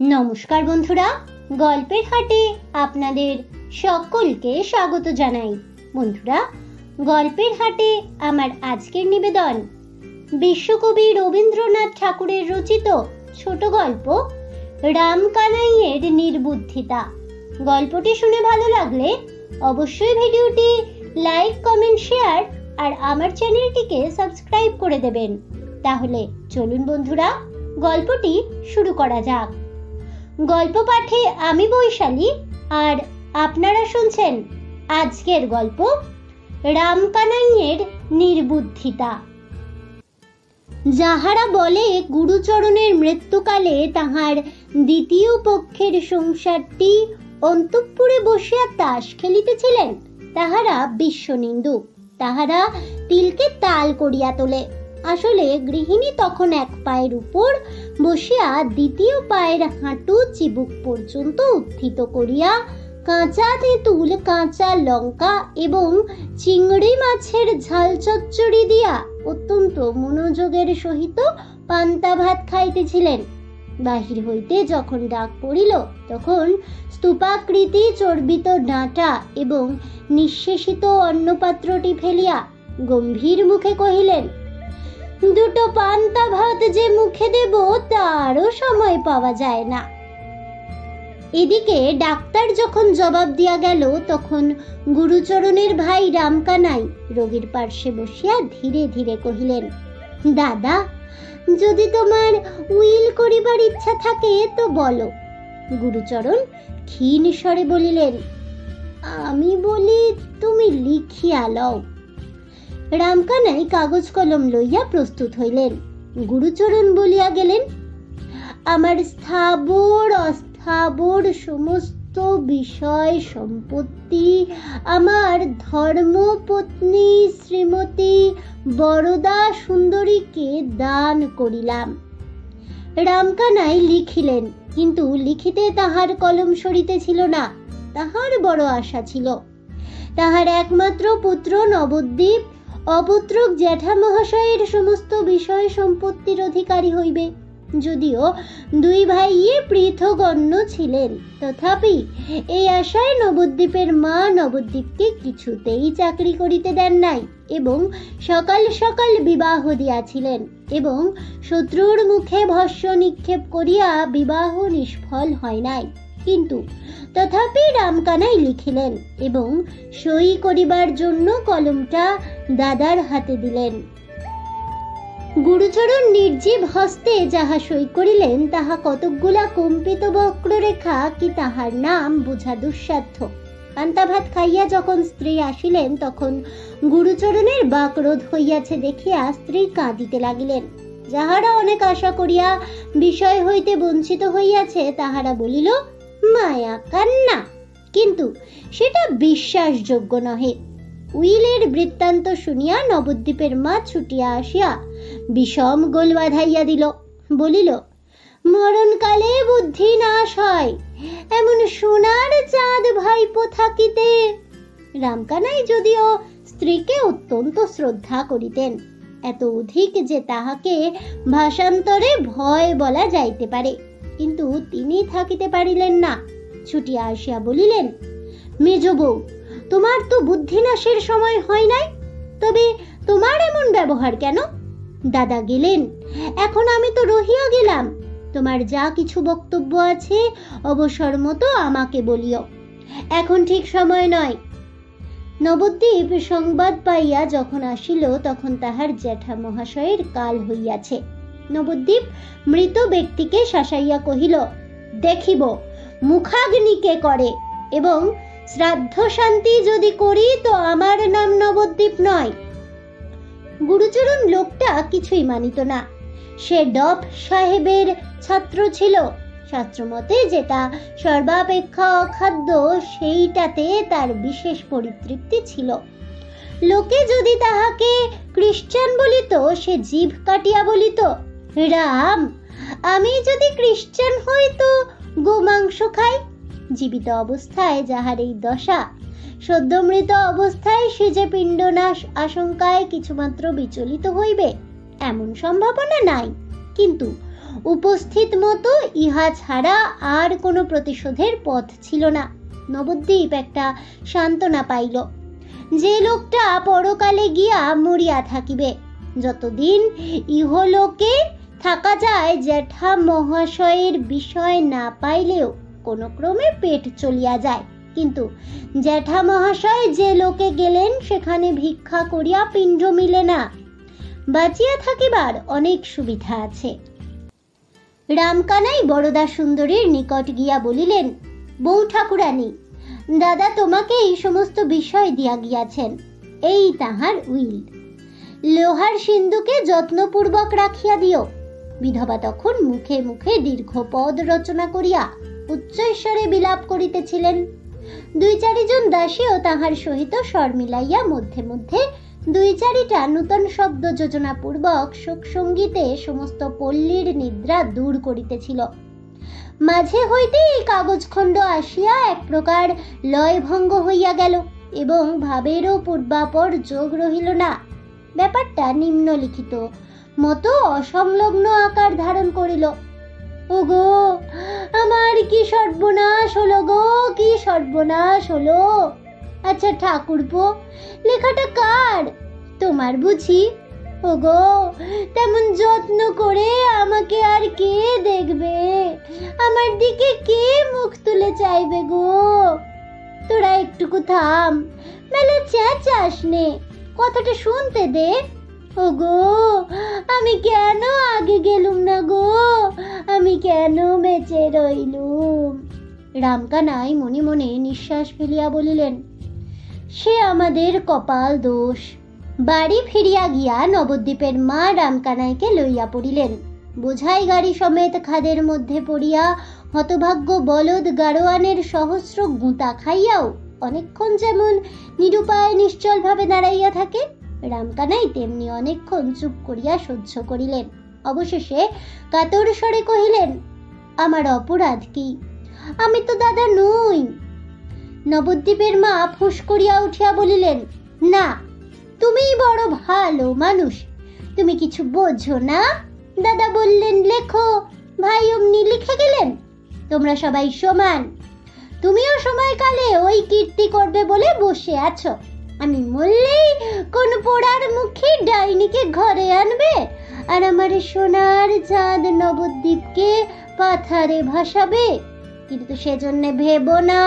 নমস্কার বন্ধুরা, গল্পের হাটে আপনাদের সকলকে স্বাগত জানাই। বন্ধুরা, গল্পের হাটে আমার আজকের নিবেদন, বিশ্বকবি রবীন্দ্রনাথ ঠাকুরের রচিত ছোট গল্প, রামকানাইয়ের নির্বুদ্ধিতা। গল্পটি শুনে ভালো লাগলে অবশ্যই ভিডিওটি লাইক, কমেন্ট, শেয়ার আর আমার চ্যানেলটিকে সাবস্ক্রাইব করে দেবেন। তাহলে চলুন বন্ধুরা, গল্পটি শুরু করা যাক। গল্প পাঠে আমি বৈশালী আর আপনারা শুনছেন আজকের গল্প রামকানাইয়ের নির্বুদ্ধিতা। যাহারা বলে গুরুচরণের মৃত্যুকালে তাহার দ্বিতীয় পক্ষের সংসারটি অন্তঃপুরে বসিয়া তাস খেলিতেছিলেন, তাহারা বিশ্বনিন্দু। তাহারা তিলকে তাল করিয়া তোলে। আসলে গৃহিণী তখন এক পায়ের উপর বসিয়া দ্বিতীয় পায়ের হাঁটু চিবুক পর্যন্ত উত্থিত করিয়া কাঁচা তেঁতুল, কাঁচা লঙ্কা এবং চিংড়ি মাছের ঝাল চচ্চড়ি দিয়া অত্যন্ত মনোযোগের সহিত পান্তা ভাত খাইতেছিলেন। বাহির হইতে যখন ডাক পড়িল, তখন স্তূপাকৃতি, চর্বিত ডাঁটা এবং নিঃশেষিত অন্নপাত্রটি ফেলিয়া গম্ভীর মুখে কহিলেন দুটো পান্তা ভাত যে মুখে দেব, তারও সময় পাওয়া যায় না। এদিকে ডাক্তার যখন জবাব দিয়া গেল, তখন গুরুচরণের ভাই রামকানাই রোগীর পার্শ্বে বসিয়া ধীরে ধীরে কহিলেন, দাদা, যদি তোমার উইল করিবার ইচ্ছা থাকে, তো বলো। গুরুচরণ ক্ষীণ স্বরে বলিলেন, আমি বলি, তুমি লিখিয়া লও। রামকানাই কাগজ কলম লইয়া প্রস্তুত হইলেন। গুরুচরণ বলিয়া গেলেন, আমার স্থাবর, অস্থাবর সমস্ত বিষয় সম্পত্তি, আমার ধর্মপত্নী শ্রীমতী বরদা সুন্দরীকে দান করিলাম। রামকানাই লিখিলেন, কিন্তু লিখিতে তাহার কলম সরিতেছিল না, তাহার বড় আশা ছিল। তাহার একমাত্র পুত্র নবদ্বীপ অপুত্রক জ্যাঠা মহাশয়ের সমস্ত বিষয় সম্পত্তির অধিকারী হইবে। যদিও দুই ভাইয়ে পৃথক অন্য ছিলেন, তথাপি এই আশায় নবদ্বীপের মা নবদ্বীপকে কিছুতেই চাকরি করিতে দেন নাই এবং সকাল সকাল বিবাহ দিয়াছিলেন এবং শত্রুর মুখে ভস্য নিক্ষেপ করিয়া বিবাহ নিষ্ফল হয় নাই। কিন্তু তথাপি রামকানাই লিখিলেন এবং সই করিবার জন্য কলমটা দাদার হাতে দিলেন। গুরুচরণ নির্জীব হস্তে যাহা সই করিলেন, তাহা কতকগুলা কম্পিত বক্ররেখা কি তাহার নাম বুঝা দুঃসাধ্য। পান্তাভাত খাইয়া যখন স্ত্রী আসিলেন, তখন গুরুচরণের বাকরোধ হইয়াছে দেখিয়া স্ত্রী কাঁদিতে লাগিলেন। যাহারা অনেক আশা করিয়া বিষয় হইতে বঞ্চিত হইয়াছে, তাহারা বলিল মায়া কান্না। কিন্তু সেটা বিশ্বাসযোগ্য নহে। উইলের বৃত্তান্ত শুনিয়া নবদ্বীপের মা ছুটিয়া আসিয়া বিষম গোল বাঁধাইয়া দিল। বলিল, মরণকালে বুদ্ধি নাশ হয়। এমন সোনার চাঁদ ভাইপো থাকিতে রামকানাই যদিও স্ত্রীকে অত্যন্ত শ্রদ্ধা করিতেন, এত অধিক যে তাহাকে ভাষান্তরে ভয় বলা যাইতে পারে। কিন্তু তিনি থাকিতে পারিলেন না। ছুটিয়া আসিয়া বলিলেন, মেজ বউ, তোমার তো বুদ্ধিনাশের সময় হয় নাই, তবে তোমার এমন ব্যবহার কেন? দাদা গেলেন, এখন আমি তো রহিয়া গেলাম, তোমার যা কিছু বক্তব্য আছে অবসর মতো আমাকে বলিও, এখন ঠিক সময় নয়। নবদ্বীপ সংবাদ পাইয়া যখন আসিল, তখন তাহার জ্যাঠা মহাশয়ের কাল হইয়াছে। নবদ্বীপ মৃত ব্যক্তিকে শাসাইয়া কহিল, দেখিব, মুখাগ্নিকে করে এবং শ্রাদ্ধ শান্তি যদি করি তো আমার নাম নবদ্বীপ নয়। গুরুচরণ লোকটা কিছুই মানিত না। সে ডফ সাহেবের ছাত্র ছিল। শাস্ত্রমতে যেটা সর্বাপেক্ষা অখাদ্য, সেইটাতে তার বিশেষ পরিতৃপ্তি ছিল। লোকে যদি তাহাকে খ্রিস্টান বলিত, সে জিভ কাটিয়া বলিত রাম আমি যদি খ্রিস্টান হই তো গোমাংস খাই। জীবিত অবস্থায় যাহার এই দশা, সদ্যমৃত অবস্থায় সে যে পিণ্ডনাশ আশঙ্কায় কিছুমাত্র বিচলিত হইবে, এমন সম্ভাবনা নাই। কিন্তু উপস্থিত মতো ইহা ছাড়া আর কোনো প্রতিশোধের পথ ছিল না। নবদ্বীপ একটা সান্ত্বনা পাইল, যে লোকটা পরকালে গিয়া মরিয়া থাকিবে, যতদিন ইহলোকে থাকা যায় জ্যাঠা মহাশয়ের বিষয় না পাইলেও কোনো ক্রমে পেট চলিয়া যায়। কিন্তু জ্যাঠা মহাশয় যে লোকে গেলেন সেখানে ভিক্ষা করিয়া পিণ্ড মিলে না। বাঁচিয়া থাকিবার অনেক সুবিধা আছে। রামকানাই বড়দা সুন্দরীর নিকট গিয়া বলিলেন, বউ ঠাকুরানী, দাদা তোমাকে এই সমস্ত বিষয় দিয়া গিয়াছেন, এই তাহার উইল। লোহার সিন্ধুকে যত্নপূর্বক রাখিয়া দিও বিধবা তখন মুখে মুখে দীর্ঘ পদ রচনা করিয়া উচ্চৈস্বরে বিলাপ করিতেছিলেন। দুই চারিজন দাসীও তাহার সহিত স্বর মিলাইয়া মধ্যে মধ্যে দুই চারিটা নূতন শব্দ যোজনা পূর্বক শোক সঙ্গীতে সমস্ত পল্লীর নিদ্রা দূর করিতেছিল। মাঝে হইতে এই কাগজখণ্ড আসিয়া এক প্রকার লয়ভঙ্গ হইয়া গেল এবং ভাবেরও পূর্বাপর যোগ রহিল না। ব্যাপারটা নিম্নলিখিত মতো অসংলগ্ন আকার ধারণ করিল। ওগো, আমার কি সর্বনাশ হলো গো, কি সর্বনাশ হলো? আচ্ছা ঠাকুরপো, লেখাটা কার? তোমার বুঝি? ওগো, তেমন যত্ন করে আমাকে আর কে দেখবে? আমার দিকে কে মুখ তুলে চাইবে গো? তোরা একটুকু থাম, মেলে চেঁচাস নে, কথাটা শুনতে দে। ওগো, আমি কেন আগে গেলুম না গো? আমি কেন বেঁচে রইলুম? রামকানাই মনে মনে নিঃশ্বাস ফেলিয়া বলিলেন, সে আমাদের কপাল দোষ। বাড়ি ফিরিয়া গিয়া নবদ্বীপের মা রামকানাইকে লইয়া পড়িলেন। বোঝাই গাড়ি সমেত খাদের মধ্যে পড়িয়া হতভাগ্য বলদ গাড়োয়ানের সহস্র গুঁতা খাইয়াও অনেকক্ষণ যেমন নিরুপায় নিশ্চলভাবে দাঁড়াইয়া থাকে রামকানাই তেমনি অনেকক্ষণ চুপ করিয়া সহ্য করিলেন। অবশেষে কাতর স্বরে কহিলেন, আমার অপরাধ কি? আমি তো দাদা নই। নবদ্বীপের মা ফুস করিয়া উঠিয়া বলিলেন, না, তুমিই বড় ভালো মানুষ। তুমি কিছু বোঝো না? দাদা বললেন, লেখো, ভাই অমনি লিখে গেলেন? তোমরা সবাই সমান। তুমিও সময়কালে ওই কীর্তি করবে বলে বসে আছো। আমি মরলেই কোন পোড়ার মুখে ডাইনিকে ঘরে আনবে? আর আমার সোনার চাঁদ নবদ্বীপকে পাথারে ভাসাবে? কিন্তু সেজন্য ভেবো না,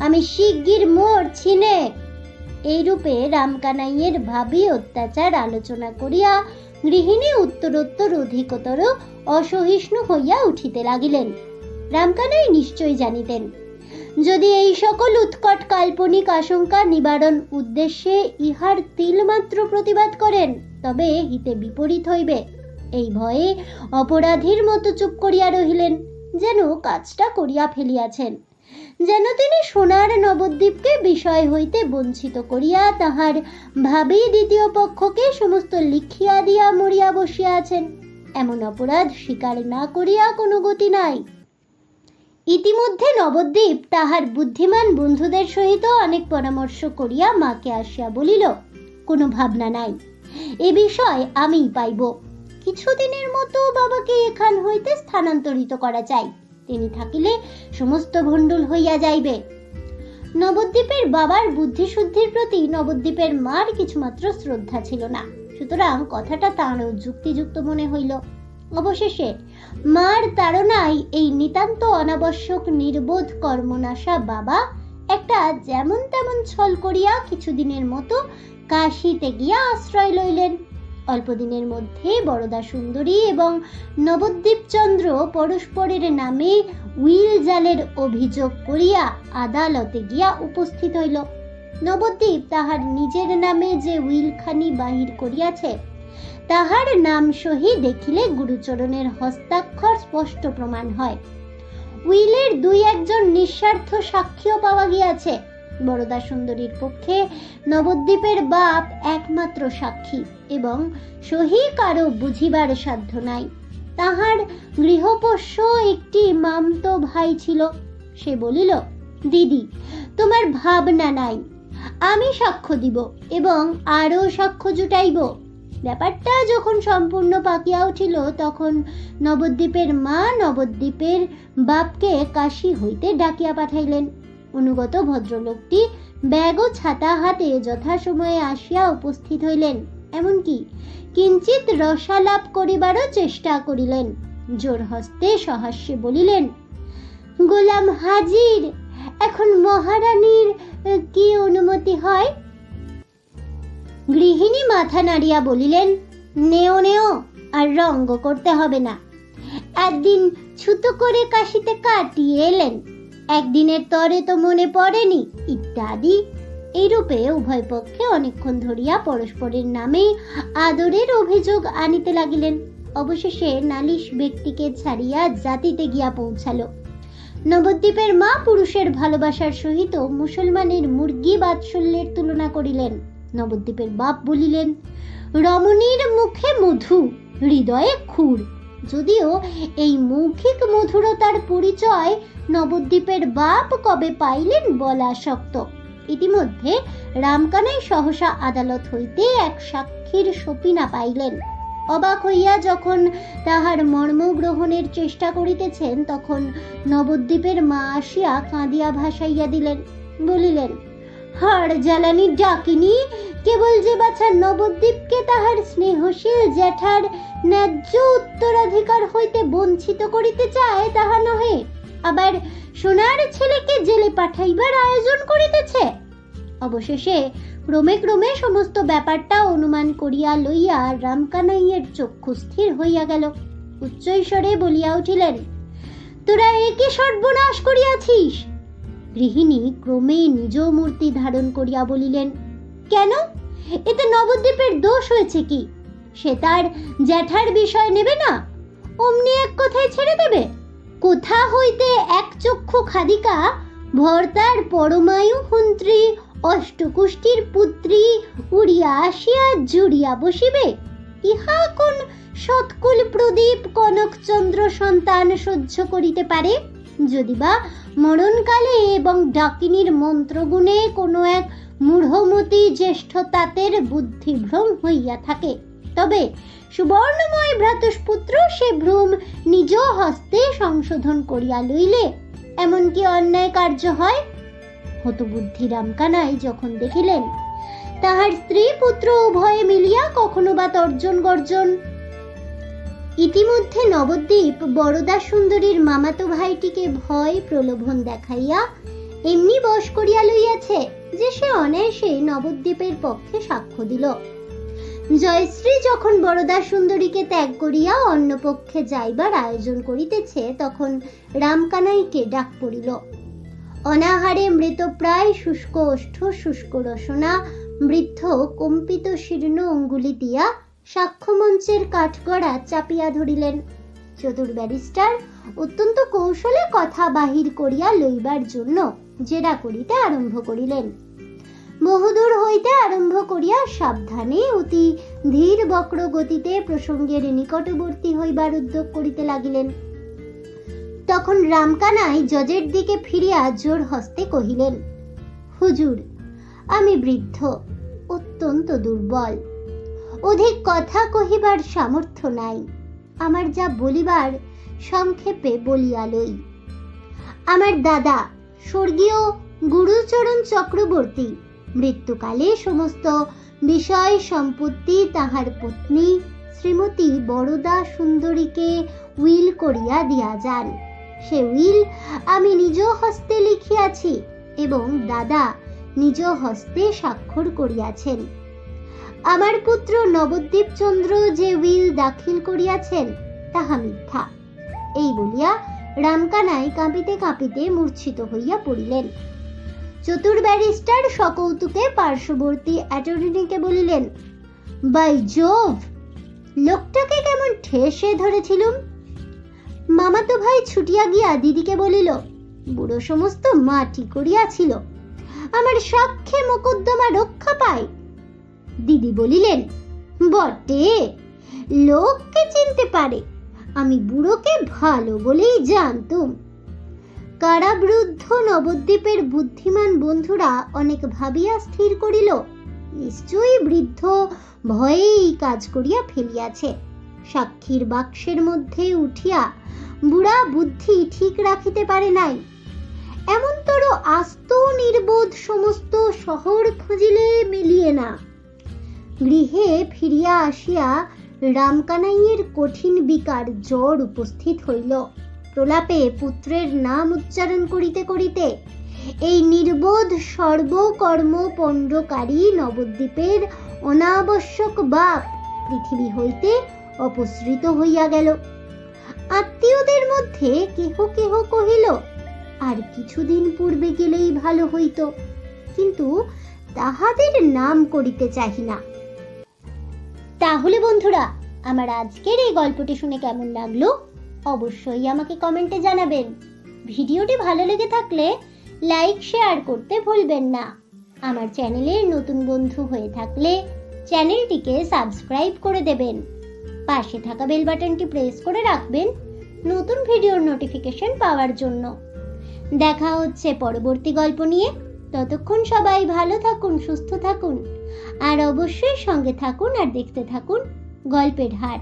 আমি শিগগির মরছি নে এইরূপে রামকানাইয়ের ভাবি অত্যাচার আলোচনা করিয়া গৃহিণী উত্তরোত্তর অধিকতর অসহিষ্ণু হইয়া উঠিতে লাগিলেন। রামকানাই নিশ্চয় জানিতেন যদি এই সকল উৎকট কাল্পনিক আশঙ্কা নিবারণ উদ্দেশ্যে ইহার তিলমাত্র প্রতিবাদ করেন, তবে হিতে বিপরীত হইবে। এই ভয়ে অপরাধীর মতো চুপ করিয়া রহিলেন, যেন কাজটা করিয়া ফেলিয়াছেন। যেন তিনি সোনার নবদ্বীপকে বিষয় হইতে বঞ্চিত করিয়া তাহার ভাবি দ্বিতীয় পক্ষকে সমস্ত লিখিয়া দিয়া মরিয়া বসিয়া আছেন। এমন অপরাধ স্বীকার না করিয়া কোনো গতি নাই। ইতিমধ্যে নবদ্বীপ তাহার বুদ্ধিমান বন্ধুদের সহিত অনেক পরামর্শ করিয়া মাকে আসিয়া বলিল, কোনো ভাবনা নাই, এ বিষয় আমিই পাইব। কিছুদিনের মতো বাবাকে এখান হইতে স্থানান্তরিত করা চাই। তিনি থাকিলে সমস্ত ভণ্ডুল হইয়া যাইবে নবদ্বীপের বাবার বুদ্ধিশুদ্ধির প্রতি নবদ্বীপের মার কিছুমাত্র শ্রদ্ধা ছিল না। সুতরাং কথাটা তাঁরও যুক্তিযুক্ত মনে হইল। অবশেষে, মার তাড়নায় এই নিতান্ত অনাবশ্যক নির্বোধ কর্মনাশা বাবা একটা যেমন তেমন ছল করিয়া কিছুদিনের মতো কাশিতে গিয়া আশ্রয় লইলেন। অল্পদিনের মধ্যে বরদা সুন্দরী এবং নবদ্বীপ চন্দ্র পরস্পরের নামে উইল জালের অভিযোগ করিয়া আদালতে গিয়া উপস্থিত হইল। নবদ্বীপ তাহার নিজের নামে যে উইলখানি বাহির করিয়াছে তাহার নাম সহি দেখিলে গুরুচরণের হস্তাক্ষর স্পষ্ট প্রমাণ হয়। উইলের দুই একজন নিঃস্বার্থ সাক্ষীও পাওয়া গিয়াছে। বরদা সুন্দরীর পক্ষে নবদ্বীপের বাপ একমাত্র সাক্ষী এবং সহি কারও বুঝিবার সাধ্য নাই। তাহার গৃহপোষ্য একটি মামতো ভাই ছিল। সে বলিল, দিদি, তোমার ভাবনা নাই। আমি সাক্ষ্য দিব এবং আরও সাক্ষ্য জুটাইব। ব্যাপারটা যখন সম্পূর্ণ পাকিয়া উঠিল তখন নবদ্বীপের মা নবদ্বীপের বাপকে কাশি হইতে ডাকিয়া পাঠাইলেন। অনুগত ভদ্রলোকটি ব্যাগ ও ছাতা হাতে যথাসময়ে আসিয়া উপস্থিত হইলেন। এমনকি কিঞ্চিত রসালাপ করিবারও চেষ্টা করিলেন। জোর হস্তে সহাস্যে বলিলেন, গোলাম হাজির, এখন মহারানীর কি অনুমতি হয়? গৃহিণী মাথা নাড়িয়া বলিলেন, নেও নেও, আর রঙ্গ করতে হবে না। একদিন ছুতো করে কাশিতে কাটিয়ে এলেন। একদিনের তরে তো মনে পড়েনি, ইত্যাদি। এইরূপে উভয় পক্ষে অনেকক্ষণ ধরিয়া পরস্পরের নামে আদরের অভিযোগ আনিতে লাগিলেন। অবশেষে নালিশ ব্যক্তিকে ছাড়িয়া জাতিতে গিয়া পৌঁছালো। নবদ্বীপের মা পুরুষের ভালোবাসার সহিত মুসলমানের মুরগি বাৎসল্যের তুলনা করিলেন। নবদ্বীপের বাপ বলিলেন, রমণীর মুখে মধু, হৃদয়ে খুর। যদিও এই মৌখিক মধুরতার পরিচয় নবদ্বীপের বাপ কবে পাইলেন বলা শক্ত। ইতিমধ্যে রামকানাই সহসা আদালত হইতে এক সাক্ষীর সপিনা পাইলেন। অবাক হইয়া যখন তাহার মর্ম গ্রহণের চেষ্টা করিতেছেন, তখন নবদ্বীপের মা আসিয়া কাঁদিয়া ভাসাইয়া দিলেন, বলিলেন হাড় জ্বালানি ডাকিনি, কেবল যে বাছা নবদ্বীপকে তাহার স্নেহশীল জ্যাঠার ন্যায্য উত্তরাধিকার হইতে বঞ্চিত করিতে চায়, তাহা নহে। আবার সোনার ছেলেকে জেলে পাঠাইবার আয়োজন করিতেছে। অবশেষে ক্রমে ক্রমে সমস্ত ব্যাপারটা অনুমান করিয়া লইয়া রামকানাইয়ের চক্ষু স্থির হইয়া গেল। উচ্চৈস্বরে বলিয়া উঠিলেন, তোরা একে সর্বনাশ করিয়াছিস? গৃহিণী ক্রমে নিজ মূর্তি ধারণ করিয়া বলিলেন, কেন? এতে নবদ্বীপের দোষ হয়েছে কি? সে তার জ্যাঠার বিষয় নেবে না? অমনি এক কথায় ছেড়ে দেবে? কোথা হইতে এক চক্ষু খাদিকা ভর্তার পরমায়ু হন্ত্রী অষ্টকুষ্টির পুত্রী উড়িয়া আসিয়া জুড়িয়া বসিবে? ইহা কোন সৎকুল প্রদীপ কনকচন্দ্র সন্তান সহ্য করিতে পারে? যদিবা মরণকালে এবং ডাকিনীর মন্ত্রগুণে কোনো এক মূঢ়মতি জ্যেষ্ঠ তাঁতের বুদ্ধিভ্রম হইয়া থাকে। তবে সুবর্ণময় ভ্রাতুষ্পুত্র সে ভ্রম নিজ হস্তে সংশোধন করিয়া লইলে এমনকি অন্যায় কার্য হয়? হতবুদ্ধি রামকানাই যখন দেখিলেন, তাহার স্ত্রী পুত্র উভয়ে মিলিয়া কখনো বা তর্জন গর্জন ইতিমধ্যে নবদ্বীপ বরদা সুন্দরীর মামাতো ভাইটিকে ভয় প্রলোভন দেখাইয়া এমনি বশ করিয়া লইয়াছে যে সে অনায়াসে নবদ্বীপের পক্ষে সাক্ষ্য দিল। জয়শ্রী যখন বরদা সুন্দরীকে ত্যাগ করিয়া অন্য পক্ষে যাইবার আয়োজন করিতেছে, তখন রামকানাইকে ডাক পড়িল। অনাহারে মৃতপ্রায় শুষ্ক ওষ্ঠ শুষ্ক রসনা বৃদ্ধ কম্পিত শীর্ণ অঙ্গুলি দিয়া সাক্ষ্যমঞ্চের কাঠগড়া চাপিয়া ধরিলেন। চতুর ব্যারিস্টার অত্যন্ত কৌশলে কথা বাহির করিয়া লইবার জন্য জেরা করিতে আরম্ভ করিলেন। বহুদূর হইতে আরম্ভ করিয়া সাবধানে অতি ধীর বক্র গতিতে প্রসঙ্গের নিকটবর্তী হইবার উদ্যোগ করিতে লাগিলেন। তখন রামকানাই জজের দিকে ফিরিয়া জোর হস্তে কহিলেন, হুজুর, আমি বৃদ্ধ, অত্যন্ত দুর্বল। অধিক কথা কহিবার সামর্থ্য নাই। আমার যা বলিবার সংক্ষেপে বলিয়া লই। আমার দাদা, স্বর্গীয় গুরুচরণ চক্রবর্তী, মৃত্যুকালে সমস্ত বিষয় সম্পত্তি তাহার পত্নী শ্রীমতী বরদা সুন্দরীকে উইল করিয়া দিয়া যান। সে উইল আমি নিজ হস্তে লিখিয়াছি এবং দাদা নিজ হস্তে স্বাক্ষর করিয়াছেন। আমার পুত্র নবদ্বীপ চন্দ্র যে উইল দাখিল করিয়াছেন, তাহা মিথ্যা। এই বলিয়া রামকানাই কাঁপিতে কাঁপিতে মূর্ছিত হইয়া পড়িলেন। চতুর ব্যারিস্টার সকৌতুকে পার্শ্ববর্তী অ্যাটর্নিকে বলিলেন, বাই জোভ, লোকটাকে কেমন ঠেসে ধরেছিলুম? মামাতো ভাই ছুটিয়া গিয়া দিদিকে বলিল, বুড়ো সমস্ত মাটি করিয়াছিল, আমার সাক্ষ্যে মোকদ্দমা রক্ষা পায় দিদি বলিলেন, বটে, লোককে চিনতে পারে। আমি বুড়োকে ভালো বলেই জানতুম। কারাবরুদ্ধ নবদ্বীপের বুদ্ধিমান বন্ধুরা অনেক ভাবিয়া স্থির করিল, নিশ্চয়ই বৃদ্ধ ভয়েই কাজ করিয়া ফেলিয়াছে। সাক্ষীর বাক্সের মধ্যে উঠিয়া বুড়া বুদ্ধি ঠিক রাখিতে পারে নাই। এমনতর আস্ত, নির্বোধ সমস্ত শহর খুঁজিলে মিলিয়ে না। গৃহে ফিরিয়া আসিয়া রামকানাইয়ের কঠিন বিকার জ্বর উপস্থিত হইল। প্রলাপে পুত্রের নাম উচ্চারণ করিতে করিতে এই নির্বোধ সর্বকর্ম পণ্ডকারী নবদ্বীপের অনাবশ্যক বাপ পৃথিবী হইতে অপসৃত হইয়া গেল। আত্মীয়দের মধ্যে কেহ কেহ কহিল, আর কিছুদিন পূর্বে গেলেই ভালো হইত, কিন্তু তাহাদের নাম করিতে চাহি না। তাহলে বন্ধুরা, আমার আজকের এই গল্পটি শুনে কেমন লাগল? অবশ্যই আমাকে কমেন্টে জানাবেন। ভিডিওটি ভালো লেগে থাকলে লাইক শেয়ার করতে ভুলবেন না। আমার চ্যানেলের নতুন বন্ধু হয়ে থাকলে চ্যানেলটিকে সাবস্ক্রাইব করে দেবেন। পাশে থাকা বেল বাটনটি প্রেস করে রাখবেন নতুন ভিডিওর নোটিফিকেশন পাওয়ার জন্য। দেখা হচ্ছে পরবর্তী গল্প নিয়ে। ততক্ষণ সবাই ভালো থাকুন, সুস্থ থাকুন। আর অবশ্যই সঙ্গে থাকুন আর দেখতে থাকুন গল্পের হাট।